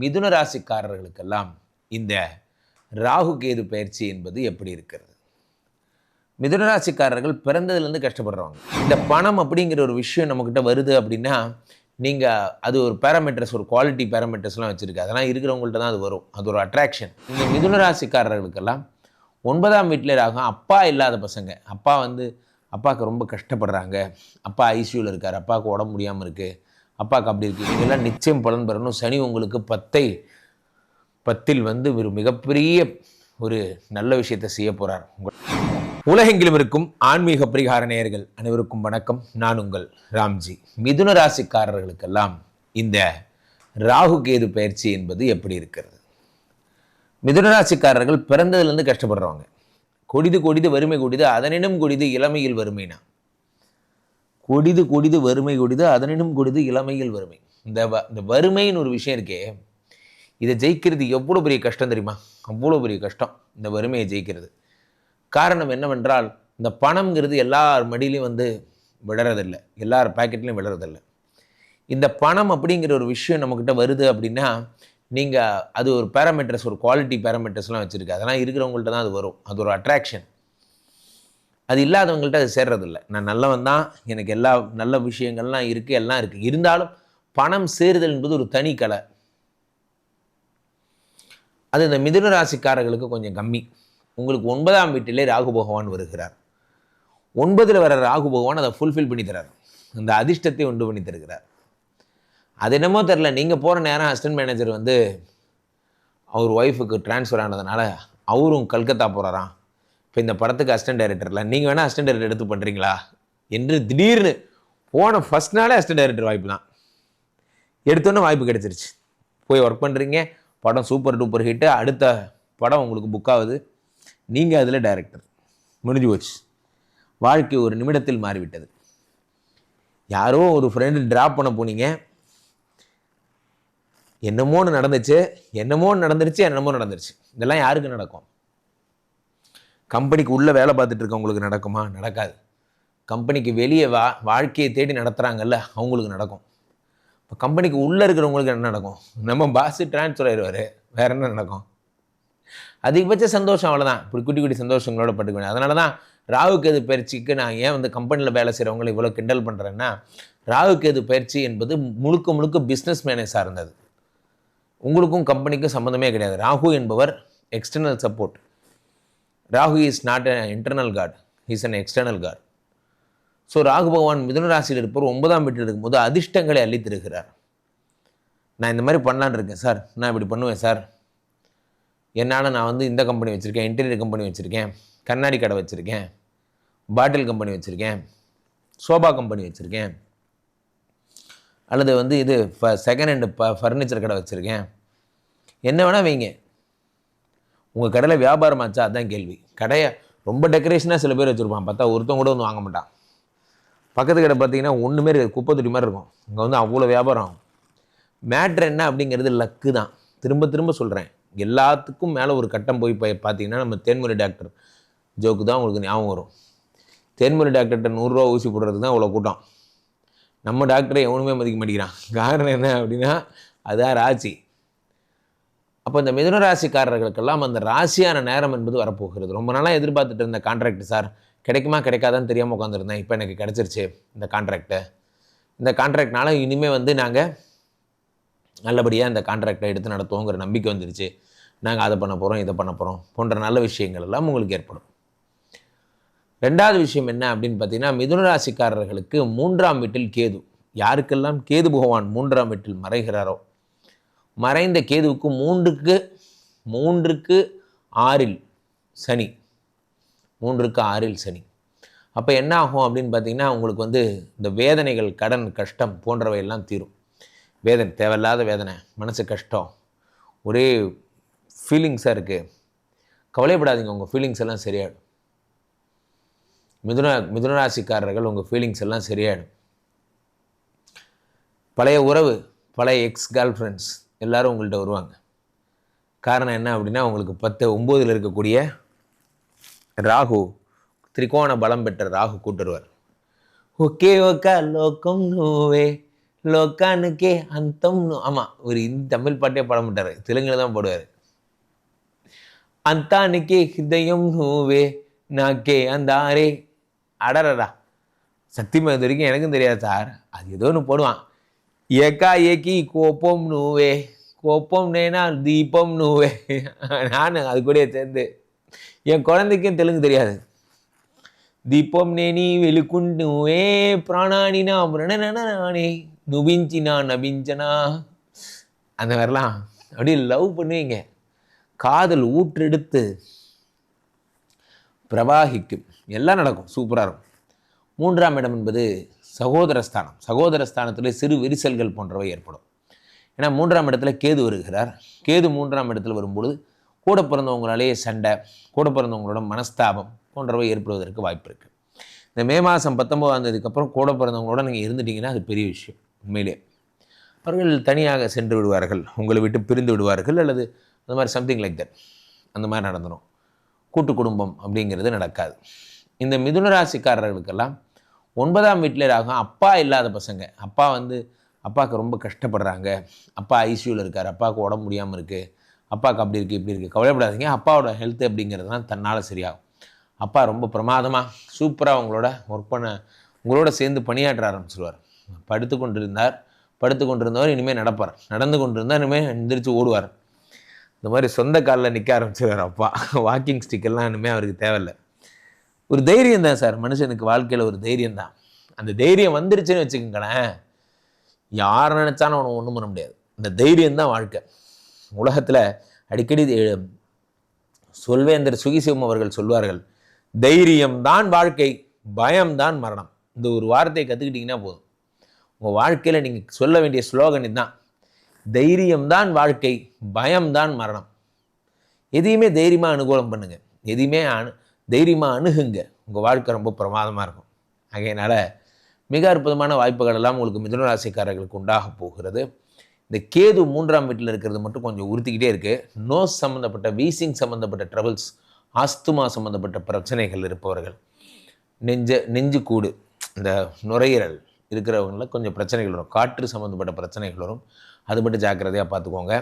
மிதுன ராசிக்காரர்களுக்கெல்லாம் இந்த ராகு கேது பயிற்சி என்பது எப்படி இருக்கிறது? மிதுன ராசிக்காரர்கள் பிறந்ததுலேருந்து கஷ்டப்படுறவங்க. இந்த பணம் அப்படிங்கிற ஒரு விஷயம் நம்மக்கிட்ட வருது அப்படின்னா நீங்கள் அது ஒரு பேராமீட்டர்ஸ் ஒரு குவாலிட்டி பேராமீட்டர்ஸ்லாம் வச்சுருக்கு. அதெல்லாம் இருக்கிறவங்கள்ட்ட தான் அது வரும். அது ஒரு அட்ராக்ஷன் இந்த மிதுன ராசிக்காரர்களுக்கெல்லாம் ஒன்பதாம் வீட்டில் ராகும் அப்பா இல்லாத பசங்க. அப்பா வந்து அப்பாவுக்கு ரொம்ப கஷ்டப்படுறாங்க. அப்பா ஐசியூவில் இருக்கார். அப்பாவுக்கு உடம்பு முடியாமல் இருக்குது அப்பாவுக்கு அப்படி இருக்குது இதெல்லாம் நிச்சயம் பலன் பெறணும். சனி உங்களுக்கு பத்தை பத்தில் வந்து ஒரு மிகப்பெரிய ஒரு நல்ல விஷயத்தை செய்ய போகிறார் உலகெங்கிலும் இருக்கும் ஆன்மீக பரிகார நேயர்கள் அனைவருக்கும் வணக்கம். நான் உங்கள் ராம்ஜி. மிதுன ராசிக்காரர்களுக்கெல்லாம் இந்த ராகு கேது பயிற்சி என்பது எப்படி இருக்கிறது? மிதுன ராசிக்காரர்கள் பிறந்ததுலேருந்து கஷ்டப்படுறவங்க. கொடிது கொடிது வறுமை கொடிது அதனினும் கொடிது இளமையில் வறுமைனா. கொடிது கொடிது வறுமை கொடிது அதனினும் கொடிது இளமையில் வறுமை. இந்த வ இந்த வறுமைன்னு ஒரு விஷயம் இருக்கே இதை ஜெயிக்கிறது எவ்வளோ பெரிய கஷ்டம் தெரியுமா? அவ்வளோ பெரிய கஷ்டம் இந்த வறுமையை ஜெயிக்கிறது. காரணம் என்னவென்றால் இந்த பணம்ங்கிறது எல்லார் மடியிலையும் வந்து விழறதில்லை எல்லார் பாக்கெட்லையும் விழறதில்லை. இந்த பணம் அப்படிங்கிற ஒரு விஷயம் நம்மக்கிட்ட வருது அப்படின்னா நீங்கள் அது ஒரு பேராமீட்டர்ஸ் ஒரு குவாலிட்டி பேராமீட்டர்ஸ்லாம் வச்சுருக்கு அதெல்லாம் இருக்கிறவங்கள்ட்ட தான் அது வரும். அது ஒரு அட்ராக்ஷன் அது இல்லாதவங்கள்ட்ட அது சேர்றதில்ல. நான் நல்லவன் தான் எனக்கு எல்லா நல்ல விஷயங்கள்லாம் இருக்குது எல்லாம் இருக்குது இருந்தாலும் பணம் சேருதல் என்பது ஒரு தனி கலை. அது இந்த மிதுன ராசிக்காரர்களுக்கு கொஞ்சம் கம்மி. உங்களுக்கு ஒன்பதாம் வீட்டிலே ராகு பகவான் வருகிறார். ஒன்பதில் வர ராகு பகவான் அதை ஃபுல்ஃபில் பண்ணி தரார். அந்த அதிர்ஷ்டத்தை உண்டு பண்ணி தருகிறார். அது என்னமோ தெரில நீங்கள் போகிற நேரம் அசிஸ்டன்ட் மேனேஜர் வந்து அவர் ஒய்ஃபுக்கு ட்ரான்ஸ்ஃபர் ஆனதுனால அவரும் கல்கத்தா போகிறாராம் இப்போ இந்த படத்துக்கு அசிஸ்டன்ட் டைரக்டர்ல நீங்கள் வேணால் அசிஸ்டன்ட் டைரக்டர் எடுத்து பண்ணுறீங்களா என்று திடீர்னு போன ஃபஸ்ட் நாளே அசிஸ்டன்ட் டைரக்டர் வாய்ப்பு தான் எடுத்தோன்னே வாய்ப்பு கிடைச்சிருச்சு. போய் ஒர்க் பண்ணுறீங்க படம் சூப்பர் டூப்பர் ஹிட்டு அடுத்த படம் உங்களுக்கு புக் ஆகுது. நீங்கள் அதில் டைரக்டர் முடிஞ்சு போச்சு. வாழ்க்கை ஒரு நிமிடத்தில் மாறிவிட்டது. யாரோ ஒரு ஃப்ரெண்டு ட்ராப் பண்ண போனீங்க. என்னமோன்னு நடந்துச்சு என்னமோன்னு நடந்துருச்சு என்னமோ நடந்துருச்சு. இதெல்லாம் யாருக்கு நடக்கும்? கம்பெனிக்கு உள்ளே வேலை பார்த்துட்டு இருக்கவங்களுக்கு நடக்குமா? நடக்காது. கம்பெனிக்கு வெளியே வா வாழ்க்கையை தேடி நடத்துகிறாங்கல்ல அவங்களுக்கு நடக்கும். இப்போ கம்பெனிக்கு உள்ளே இருக்கிறவங்களுக்கு என்ன நடக்கும்? நம்ம பாஸு ட்ரான்ஸ்ஃபர் ஆயிடுவார் வேறு என்ன நடக்கும்? அதிகபட்ச சந்தோஷம் அவ்வளோதான் இப்படி குட்டி குட்டி சந்தோஷங்களோட பட்டுக்கணும் அதனால தான் ராகு கேது பயிற்சிக்கு நான் ஏன் வந்து கம்பெனியில் வேலை செய்கிறவங்களை இவ்வளோ கிண்டல் பண்ணுறேன்னா ராகு கேது பயிற்சி என்பது முழுக்க முழுக்க பிஸ்னஸ் மேனே சார்ந்தது. உங்களுக்கும் கம்பெனிக்கும் சம்மந்தமே கிடையாது. ராகு என்பவர் external support Rahu is not a internal god is an external god so Rahu பகவான் மிதுன ராசியில் இருப்பவர் ஒன்பதாம் வீட்டில் இருக்கும்போது அதிர்ஷ்டங்களை அள்ளி தருகிறார். நான் இந்த மாதிரி பண்ணலான்னு இருக்கேன் சார். நான் இப்படி பண்ணுவேன் சார். என்னால் நான் வந்து இந்த கம்பெனி வச்சுருக்கேன் இன்டீரியர் கம்பெனி வச்சுருக்கேன் கண்ணாடி கடை வச்சுருக்கேன் பாட்டில் கம்பெனி வச்சுருக்கேன் சோபா கம்பெனி வச்சுருக்கேன் அல்லது வந்து இது ஃப செகண்ட் ஹேண்டு ப ஃபர்னிச்சர் கடை வச்சுருக்கேன். என்ன வேணால் வைங்க. உங்கள் கடையில் வியாபாரம் ஆச்சா? அதுதான் கேள்வி. கடையை ரொம்ப டெக்கரேஷனாக சில பேர் வச்சுருப்பான் பார்த்தா ஒருத்தவங்க கூட வந்து வாங்க மாட்டான். பக்கத்து கடை பார்த்தீங்கன்னா ஒன்றுமே குப்பை தொட்டி மாதிரி இருக்கும். இங்கே வந்து அவ்வளோ வியாபாரம். ஆகும் மேட்ரு என்ன அப்படிங்கிறது லக்கு தான். திரும்ப திரும்ப சொல்கிறேன் எல்லாத்துக்கும் மேலே ஒரு கட்டம் போய் பார்த்தீங்கன்னா நம்ம தேன்மொழி டாக்டர் ஜோக்கு தான் உங்களுக்கு ஞாபகம் வரும். தேன்மொழி டாக்டர்கிட்ட நூறுரூவா ஊசி போடுறதுக்கு தான் அவ்வளோ கூட்டம். நம்ம டாக்டரை எவனுமே மதிக்க மாட்டேங்கிறான். காரணம் என்ன அப்படின்னா அதுதான் ராசி அப்போ இந்த மிதுன ராசிக்காரர்களுக்கெல்லாம் அந்த ராசியான நேரம் என்பது வரப்போகிறது. ரொம்ப நாளாக எதிர்பார்த்துட்டு இருந்த கான்ட்ராக்ட் சார் கிடைக்குமா கிடைக்காதான்னு தெரியாமல் உட்காந்துருந்தேன் இப்போ எனக்கு கிடச்சிருச்சு இந்த கான்ட்ராக்டை இந்த கான்ட்ராக்ட்னால இனிமேல் வந்து நாங்கள் நல்லபடியாக இந்த கான்ட்ராக்டை எடுத்து நடத்துவோங்கிற நம்பிக்கை வந்துருச்சு. நாங்கள் அதை பண்ண போகிறோம் இதை பண்ண போகிறோம் போன்ற நல்ல விஷயங்கள் எல்லாம் உங்களுக்கு ஏற்படும். ரெண்டாவது விஷயம் என்ன அப்படின்னு பார்த்தீங்கன்னா மிதுன ராசிக்காரர்களுக்கு மூன்றாம் வீட்டில் கேது. யாருக்கெல்லாம் கேது பகவான் மூன்றாம் வீட்டில் மறைகிறாரோ மறைந்த கேதுவுக்கு மூன்றுக்கு மூன்றுக்கு ஆறில் சனி. மூன்றுக்கு ஆறில் சனி. அப்போ என்ன ஆகும் அப்படின்னு பார்த்தீங்கன்னா உங்களுக்கு வந்து இந்த வேதனைகள் கடன் கஷ்டம் போன்றவை எல்லாம் தீரும். வேதனை தேவையில்லாத வேதனை மனசு கஷ்டம் ஒரே ஃபீலிங்ஸாக இருக்குது கவலைப்படாதீங்க உங்கள் ஃபீலிங்ஸ் எல்லாம் சரியாயிடும். மிதுன மிதுனராசிக்காரர்கள் உங்கள் ஃபீலிங்ஸ் எல்லாம் சரியாயிடும். பழைய உறவு பழைய எக்ஸ் கேர்ள் ஃப்ரெண்ட்ஸ் எல்லாரும் உங்கள்கிட்ட வருவாங்க. காரணம் என்ன அப்படின்னா உங்களுக்கு பத்து ஒம்போதில் இருக்கக்கூடிய ராகு திரிகோண பலம் பெற்ற ராகு கூட்டுருவார். ஓகே ஓக்கா லோக்கம் நோவே லோக்கானுக்கே அந்தம் ஆமாம் ஒரு இந்த தமிழ் பாட்டே பாட மாட்டார். தெலுங்கில் தான் பாடுவார். அந்தானுக்கே ஹிதயம் நோவே நாக்கே அந்த ஆரே அடரடா சக்தி இது வரைக்கும் எனக்கும் தெரியாது சார். அது ஏதோ ஒன்று போடுவான். ఏకాఏకి కోపం நூவே கோப்பம் நேனா தீபம் நூவே நான் அது கூட சேர்ந்து என் குழந்தைக்கும் தெலுங்கு தெரியாது. దీపం నేని వెలుకుంటువే ప్రాణాని నా మృణననే నుభించినా నభించనా அந்த மாதிரிலாம் அப்படியே லவ் பண்ணுவீங்க. காதல் ஊற்றெடுத்து பிரவாகிக்கும். எல்லாம் நடக்கும். சூப்பராக இருக்கும். மூன்றாம் இடம் என்பது சகோதரஸ்தானம் சகோதரஸ்தானத்தில் சிறு விரிசல்கள் போன்றவை ஏற்படும். ஏன்னா மூன்றாம் இடத்துல கேது வருகிறார். கேது மூன்றாம் இடத்துல வரும்பொழுது கூட பிறந்தவங்களாலேயே சண்டை கூட பிறந்தவங்களோட மனஸ்தாபம் போன்றவை ஏற்படுவதற்கு வாய்ப்பு இருக்குது இந்த மே மாதம் பத்தொம்போதாம் தேதிக்கப்புறம் கூட பிறந்தவங்களோட நீங்கள் இருந்துட்டீங்கன்னா அது பெரிய விஷயம் உண்மையிலே. அவர்கள் தனியாக சென்று விடுவார்கள் உங்களை விட்டு பிரிந்து விடுவார்கள் அல்லது அந்த மாதிரி சம்திங் லைக் தட் அந்த மாதிரி நடந்துடும் கூட்டு குடும்பம் அப்படிங்கிறது நடக்காது. இந்த மிதுன ராசிக்காரர்களுக்கெல்லாம் ஒன்பதாம் வீட்டில் ராகும் அப்பா இல்லாத பசங்க. அப்பா வந்து அப்பாவுக்கு ரொம்ப கஷ்டப்படுறாங்க. அப்பா ஐசியூவில் இருக்கார். அப்பாவுக்கு உடம்பு முடியாமல் இருக்குது அப்பாவுக்கு அப்படி இருக்குது இப்படி இருக்குது கவலைப்படாதீங்க. அப்பாவோட ஹெல்த் அப்படிங்கிறதுலாம் தன்னால் சரியாகும். அப்பா ரொம்ப பிரமாதமாக சூப்பராக உங்களோட ஒர்க் பண்ண உங்களோட சேர்ந்து பணியாற்ற ஆரம்பிச்சிருவார். படுத்து கொண்டிருந்தார். படுத்து கொண்டிருந்தவர் இனிமேல் நடப்பார். நடந்து கொண்டிருந்தால் இனிமேல் எந்திரிச்சு ஓடுவார். இந்த மாதிரி சொந்த காலில் நிற்க ஆரம்பிச்சிருவார் அப்பா. வாக்கிங் ஸ்டிக்கெல்லாம் இனிமேல் அவருக்கு தேவையில்லை. ஒரு தைரியம் தான் சார். மனுஷனுக்கு வாழ்க்கையில் ஒரு தைரியம் தான். அந்த தைரியம் வந்துருச்சுன்னு வச்சுக்கோங்களேன் யார் நினச்சாலும் அவனை ஒன்றும் பண்ண முடியாது. இந்த தைரியம் தான் வாழ்க்கை. உலகத்தில் அடிக்கடி சொல்வேந்தர் சுகிசிவம் அவர்கள் சொல்வார்கள் தைரியம்தான் வாழ்க்கை பயம்தான் மரணம். இந்த ஒரு வார்த்தையை கற்றுக்கிட்டிங்கன்னா போதும். உங்கள் வாழ்க்கையில் நீங்கள் சொல்ல வேண்டிய ஸ்லோகன் இதுதான். தைரியம்தான் வாழ்க்கை பயம்தான் மரணம். எதையுமே தைரியமாக அனுகூலம் பண்ணுங்கள் எதையுமே அனு தைரியமாக அணுகுங்க. உங்கள் வாழ்க்கை ரொம்ப பிரமாதமாக இருக்கும். ஆகையினால் மிக அற்புதமான வாய்ப்புகள் எல்லாம் உங்களுக்கு மிதுனராசிக்காரர்களுக்கு உண்டாக போகிறது. இந்த கேது மூன்றாம் வீட்டில் இருக்கிறது மட்டும் கொஞ்சம் உறுத்திக்கிட்டே இருக்குது நோஸ் சம்மந்தப்பட்ட வீசிங் சம்மந்தப்பட்ட ட்ரபிள்ஸ் ஆஸ்துமா சம்மந்தப்பட்ட பிரச்சனைகள் இருப்பவர்கள். நெஞ்ச நெஞ்சு கூடு இந்த நுரையீரல் இருக்கிறவங்களில் கொஞ்சம் பிரச்சனைகள் வரும். காற்று சம்மந்தப்பட்ட பிரச்சனைகள் வரும். அது மட்டும் ஜாக்கிரதையாக பார்த்துக்கோங்க.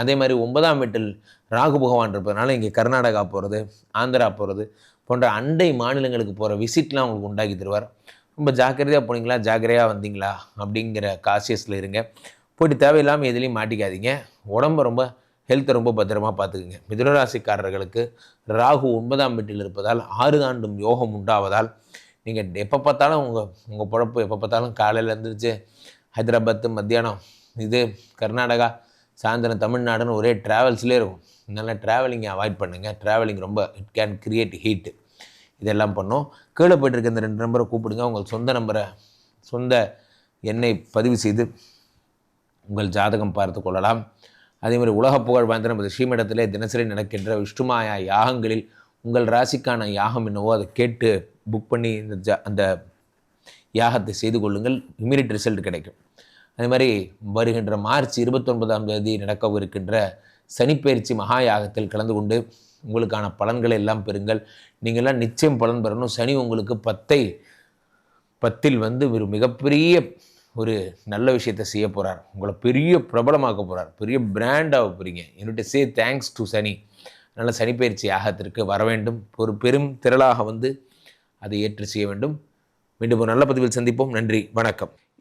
அதே மாதிரி ஒன்பதாம் வீட்டில் ராகு பகவான் இருப்பதனால இங்கே கர்நாடகா போகிறது ஆந்திரா போகிறது போன்ற அண்டை மாநிலங்களுக்கு போகிற விசிட்லாம் உங்களுக்கு உண்டாக்கி தருவார். ரொம்ப ஜாக்கிரதையாக போனீங்களா? ஜாக்கிரதையாக வந்தீங்களா? அப்படிங்கிற காசியஸில் இருங்க. போயிட்டு தேவையில்லாமல் எதுலேயும் மாட்டிக்காதீங்க. உடம்ப ரொம்ப ஹெல்த்தை ரொம்ப பத்திரமாக பார்த்துக்குங்க. மிதுனராசிக்காரர்களுக்கு ராகு ஒன்பதாம் வீட்டில் இருப்பதால் ஆறு தாண்டும் யோகம் உண்டாவதால் நீங்கள் எப்போ பார்த்தாலும் உங்கள் உங்கள் பொழப்பு எப்போ பார்த்தாலும் காலையில் எழுந்திரிச்சு ஹைதராபாத்து மத்தியானம் இது கர்நாடகா சாயந்தரம் தமிழ்நாடுன்னு ஒரே ட்ராவல்ஸ்லேயே இருக்கும். அதனால் ட்ராவலிங்கை அவாய்ட் பண்ணுங்கள் ட்ராவலிங் ரொம்ப இட் கேன் கிரியேட் ஹீட்டு இதெல்லாம் பண்ணோம். கீழே போயிட்டுருக்க இந்த ரெண்டு நம்பரை கூப்பிடுங்க. உங்கள் சொந்த நம்பரை சொந்த எண்ணை பதிவு செய்து உங்கள் ஜாதகம் பார்த்து கொள்ளலாம். அதே மாதிரி உலக புகழ் வாய்ந்த நமது ஸ்ரீமடத்திலே தினசரி நடக்கின்ற விஷ்ணுமாயா யாகங்களில் உங்கள் ராசிக்கான யாகம் என்னவோ அதை கேட்டு புக் பண்ணி இந்த ஜா அந்த யாகத்தை செய்து கொள்ளுங்கள். இமீடியட் ரிசல்ட் கிடைக்கும். அதே மாதிரி வருகின்ற மார்ச் இருபத்தொன்பதாம் தேதி நடக்கவிருக்கின்ற சனிப்பயிற்சி மகா யாகத்தில் கலந்து கொண்டு உங்களுக்கான பலன்களை எல்லாம் பெறுங்கள். நீங்கள்லாம் நிச்சயம் பலன் பெறணும். சனி உங்களுக்கு பத்தை பத்தில் வந்து ஒரு மிகப்பெரிய ஒரு நல்ல விஷயத்தை செய்ய போகிறார் உங்களை பெரிய பிரபலமாக்க போகிறார் பெரிய பிராண்டாக போகிறீங்க என்னுடைய சே தேங்க்ஸ் டு சனி. அதனால் சனிப்பயிற்சி யாகத்திற்கு வர வேண்டும். ஒரு பெரும் திரளாக வந்து அதை ஏற்று செய்ய வேண்டும். மீண்டும் ஒரு நல்ல பதிவில் சந்திப்போம். நன்றி. வணக்கம்.